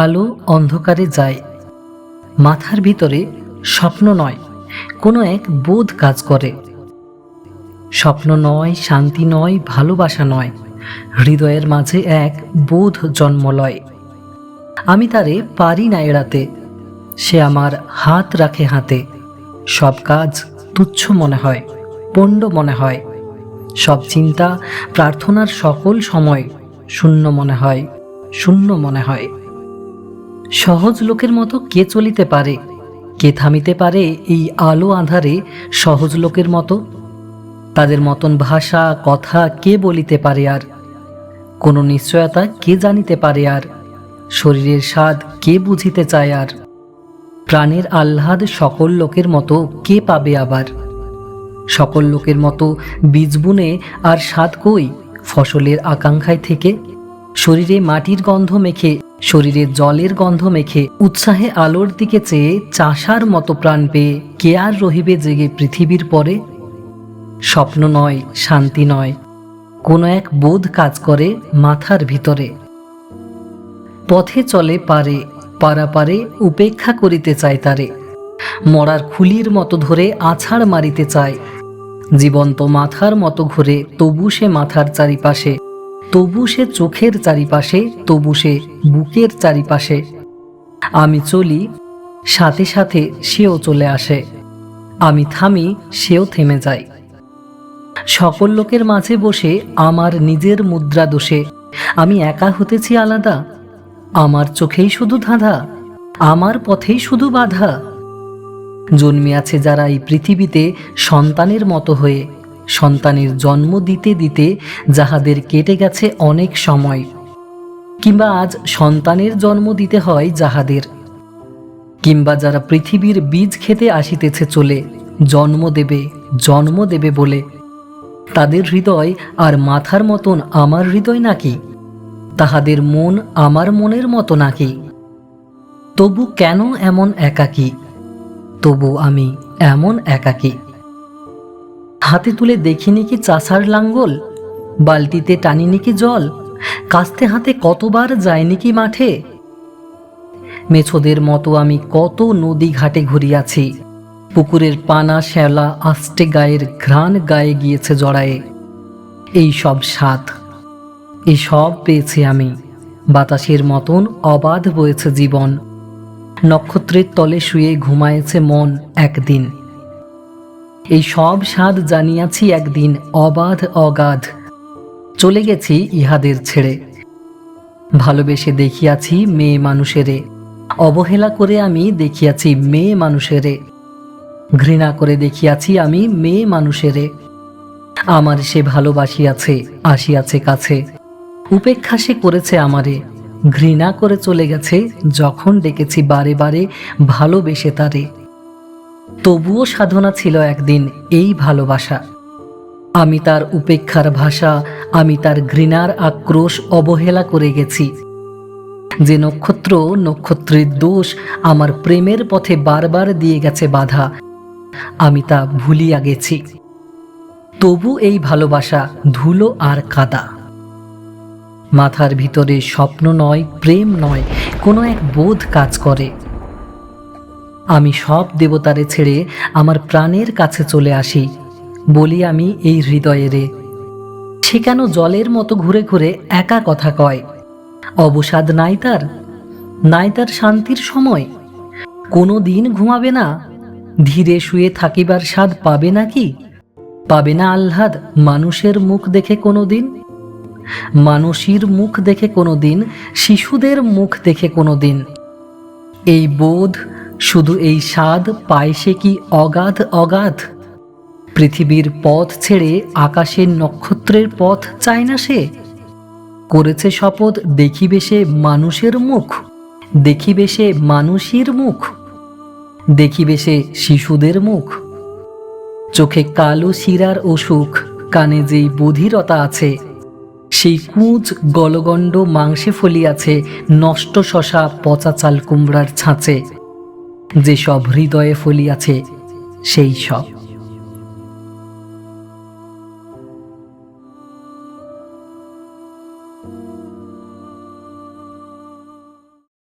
আলো অন্ধকারে যায়। মাথার ভিতরে স্বপ্ন নয়, কোনো এক বোধ কাজ করে। স্বপ্ন নয়, শান্তি নয়, ভালোবাসা নয়, হৃদয়ের মাঝে এক বোধ জন্ম লয় আমি তারে পারি না এড়াতে, সে আমার হাত রাখে হাতে। সব কাজ তুচ্ছ মনে হয়, পণ্ড মনে হয়। সব চিন্তা প্রার্থনার সকল সময় শূন্য মনে হয়, শূন্য মনে হয়। সহজ লোকের মতো কে চলিতে পারে? কে থামিতে পারে এই আলো আঁধারে সহজ লোকের মতো? তাদের মতন ভাষা, কথা কে বলিতে পারে আর? কোনো নিশ্চয়তা কে জানিতে পারে আর? শরীরের স্বাদ কে বুঝিতে চায় আর? প্রাণের আহ্লাদ সকল লোকের মতো কে পাবে আবার? সকল লোকের মতো বীজ বুনে আর স্বাদ কই? ফসলের আকাঙ্ক্ষায় থেকে? শরীরে মাটির গন্ধ মেখে শরীরে জলের গন্ধ মেখে উৎসাহে আলোর দিকে চেয়ে চাষার মতো প্রাণ পেয়ে কে আর রহিবে জেগে পৃথিবীর পরে? স্বপ্ন নয়, শান্তি নয়। কোনো এক বোধ কাজ করে মাথার ভিতরে। পথে চলে পারে, পারাপারে উপেক্ষা করিতে চায় তারে। মরার খুলির মতো ধরে আছাড় মারিতে চায়। জীবন্ত মাথার মতো ঘুরে তবু সে মাথার চারিপাশে। তবু সে চোখের চারিপাশে, তবু সে বুকের চারিপাশে। আমি চলি, সাথে সাথে সেও চলে আসে। আমি থামি, সেও থেমে যায়। সকল লোকের মাঝে বসে আমার নিজের মুদ্রা দোষে। আমি একা হতেছি আলাদা। আমার চোখেই শুধু ধাঁধা, আমার পথেই শুধু বাধা। জন্মিয়াছে যারা এই পৃথিবীতে সন্তানের মতো হয়ে। সন্তানের জন্ম দিতে দিতে যাহাদের কেটে গেছে অনেক সময়, কিংবা আজ সন্তানের জন্ম দিতে হয় যাহাদের। কিংবা যারা পৃথিবীর বীজ খেতে আসিতেছে চলে, জন্ম দেবে জন্ম দেবে বলে, তাদের হৃদয় আর মাথার মতন আমার হৃদয় নাকি? তাহাদের মন আমার মনের মতো নাকি? তবু কেন এমন একাকী? তবু আমি এমন একাকী। হাতে তুলে দেখিনি কি চাষার লাঙ্গল? বালতিতে টানিনি কি জল? কাস্তে হাতে কতবার যায়নি কি মাঠে? মেছোদের মতো আমি কত নদী ঘাটে ঘুরিয়াছি। পুকুরের পানা শ্যালা আষ্টে গায়ের ঘ্রাণ গায়ে গিয়েছে জড়ায়ে। এই সব স্বাদ, এই সব পেয়েছি আমি। বাতাসের মতন অবাধ বয়েছে জীবন। নক্ষত্রের তলে শুয়ে ঘুমায়েছে মন একদিন। এই সব স্বাদ জানিয়াছি একদিন অবাধ অগাধ। চলে গেছি ইহাদের ছেড়ে। ভালোবেসে দেখিয়াছি মেয়ে মানুষেরে। অবহেলা করে আমি দেখিয়াছি মেয়ে মানুষেরে। ঘৃণা করে দেখিয়াছি আমি মেয়ে মানুষেরে। আমার সে ভালোবাসিয়াছে, আসিয়াছে কাছে। উপেক্ষা সে করেছে আমারে। ঘৃণা করে চলে গেছে যখন ডেকেছি বারে বারে ভালোবেসে তারে। তবুও সাধনা ছিল একদিন এই ভালোবাসা। আমি তার উপেক্ষার ভাষা, আমি তার ঘৃণার আক্রোশ অবহেলা করে গেছি। যে নক্ষত্র, নক্ষত্রের দোষ আমার প্রেমের পথে বারবার দিয়ে গেছে বাধা। আমি তা ভুলিয়া গেছি। তবু এই ভালোবাসা ধুলো আর কাদা। মাথার ভিতরে স্বপ্ন নয়, প্রেম নয়, কোনো এক বোধ কাজ করে। আমি সব দেবতারে ছেড়ে আমার প্রাণের কাছে চলে আসি, বলি আমি এই হৃদয়েরে সে কেন জলের মতো ঘুরে ঘুরে একা কথা কয়? অবসাদ নাই তার? নাই তার শান্তির সময়? কোনো দিন ঘুমাবে না? ধীরে শুয়ে থাকিবার স্বাদ পাবে নাকি? পাবে না আহ্লাদ মানুষের মুখ দেখে কোনো দিন মানুষের মুখ দেখে কোনো দিন শিশুদের মুখ দেখে কোনো দিন এই বোধ শুধু এই স্বাদ পায় সে কি অগাধ অগাধ? পৃথিবীর পথ ছেড়ে আকাশের নক্ষত্রের পথ চায় না সে? করেছে শপথ, দেখিবে সে মানুষের মুখ। দেখিবে সে মানুষের মুখ। দেখিবে সে শিশুদের মুখ। চোখে কালো শিরার অসুখ, কানে যেই বধিরতা আছে, সেই কুঁজ গলগণ্ড মাংসে ফলিয়াছে, নষ্ট শশা পচা চাল কুমড়ার ছাঁচে। যেসব হৃদয়ে ফলিয়াছে সেই সব।